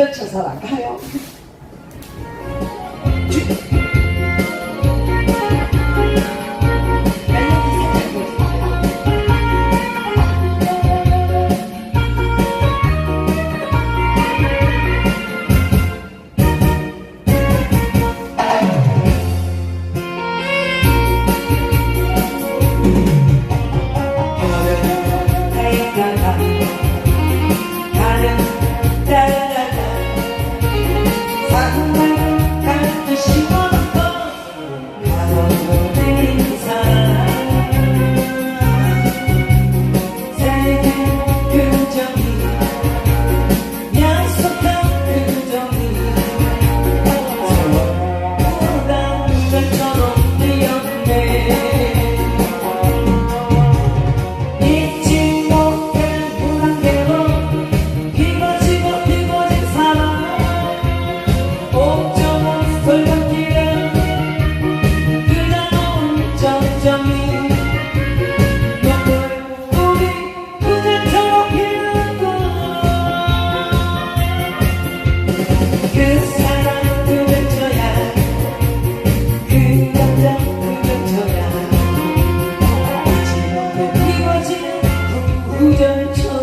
구절쳐서라 가요. 우전초